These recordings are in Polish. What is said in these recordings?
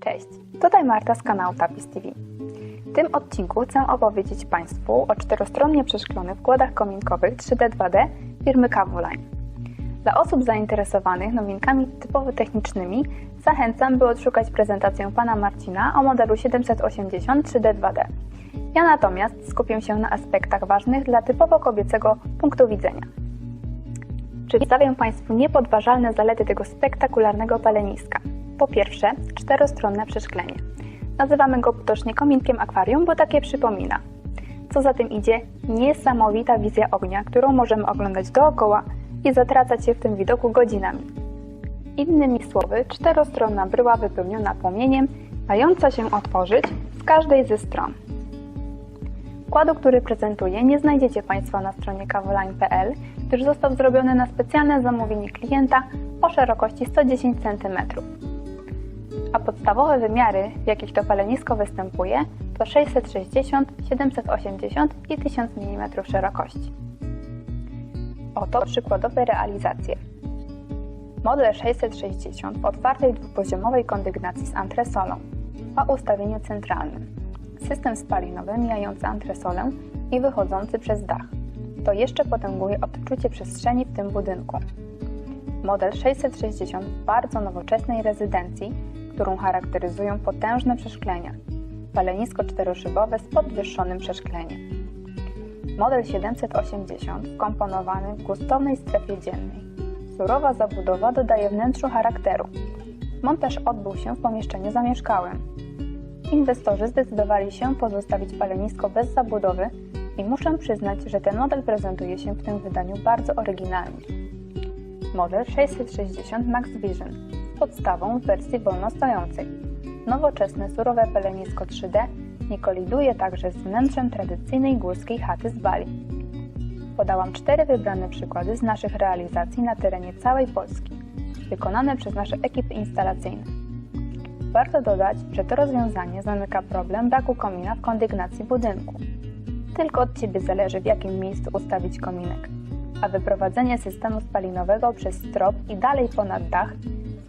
Cześć, tutaj Marta z kanału Tapis TV. W tym odcinku chcę opowiedzieć Państwu o czterostronnie przeszklonych wkładach kominkowych 3D 2D firmy Cavuline. Dla osób zainteresowanych nowinkami typowo technicznymi zachęcam, by odszukać prezentację pana Marcina o modelu 780 3D 2D. Ja natomiast skupię się na aspektach ważnych dla typowo kobiecego punktu widzenia. Przedstawię Państwu niepodważalne zalety tego spektakularnego paleniska. Po pierwsze, czterostronne przeszklenie. Nazywamy go potocznie kominkiem akwarium, bo takie przypomina. Co za tym idzie, niesamowita wizja ognia, którą możemy oglądać dookoła i zatracać się w tym widoku godzinami. Innymi słowy, czterostronna bryła wypełniona płomieniem, mająca się otworzyć z każdej ze stron. Wkładu, który prezentuję, nie znajdziecie Państwo na stronie cawoline.pl, gdyż został zrobiony na specjalne zamówienie klienta o szerokości 110 cm. A podstawowe wymiary, w jakich to palenisko występuje, to 660, 780 i 1000 mm szerokości. Oto przykładowe realizacje. Model 660 w otwartej dwupoziomowej kondygnacji z antresolą o ustawieniu centralnym. System spalinowy mijający antresolę i wychodzący przez dach. To jeszcze potęguje odczucie przestrzeni w tym budynku. Model 660 w bardzo nowoczesnej rezydencji, którą charakteryzują potężne przeszklenia. Palenisko czteroszybowe z podwyższonym przeszkleniem. Model 780 wkomponowany w gustownej strefie dziennej. Surowa zabudowa dodaje wnętrzu charakteru. Montaż odbył się w pomieszczeniu zamieszkałym. Inwestorzy zdecydowali się pozostawić palenisko bez zabudowy i muszę przyznać, że ten model prezentuje się w tym wydaniu bardzo oryginalnie. Model 660 Max Vision podstawą w wersji wolnostojącej. Nowoczesne surowe palenisko 3D nie koliduje także z wnętrzem tradycyjnej górskiej chaty z Bali. Podałam cztery wybrane przykłady z naszych realizacji na terenie całej Polski, wykonane przez nasze ekipy instalacyjne. Warto dodać, że to rozwiązanie zamyka problem braku komina w kondygnacji budynku. Tylko od Ciebie zależy, w jakim miejscu ustawić kominek, a wyprowadzenie systemu spalinowego przez strop i dalej ponad dach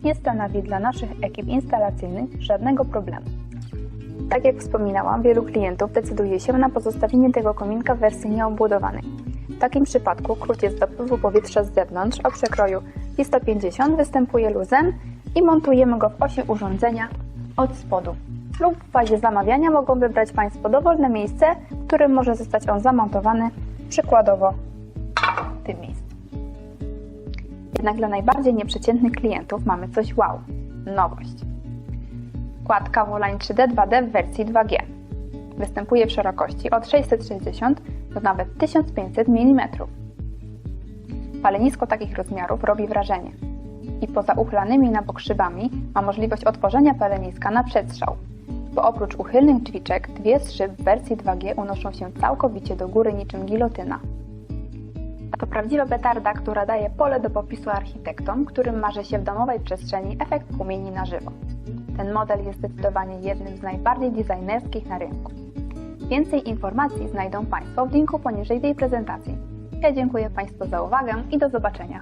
nie stanowi dla naszych ekip instalacyjnych żadnego problemu. Tak jak wspominałam, wielu klientów decyduje się na pozostawienie tego kominka w wersji nieobudowanej. W takim przypadku jest dopływu powietrza z zewnątrz o przekroju I-150 występuje luzem i montujemy go w osi urządzenia od spodu. Lub w fazie zamawiania mogą wybrać Państwo dowolne miejsce, w którym może zostać on zamontowany, przykładowo w tym miejscu. Jednak dla najbardziej nieprzeciętnych klientów mamy coś wow, nowość. Wkład Cawoline 3D 2D w wersji 2G. Występuje w szerokości od 660 do nawet 1500 mm. Palenisko takich rozmiarów robi wrażenie i poza uchlanymi na bok szybami ma możliwość otworzenia paleniska na przedstrzał, bo oprócz uchylnych drzwiczek dwie z szyb w wersji 2G unoszą się całkowicie do góry niczym gilotyna. Prawdziwa petarda, która daje pole do popisu architektom, którym marzy się w domowej przestrzeni efekt płomieni na żywo. Ten model jest zdecydowanie jednym z najbardziej designerskich na rynku. Więcej informacji znajdą Państwo w linku poniżej tej prezentacji. Ja dziękuję Państwu za uwagę i do zobaczenia.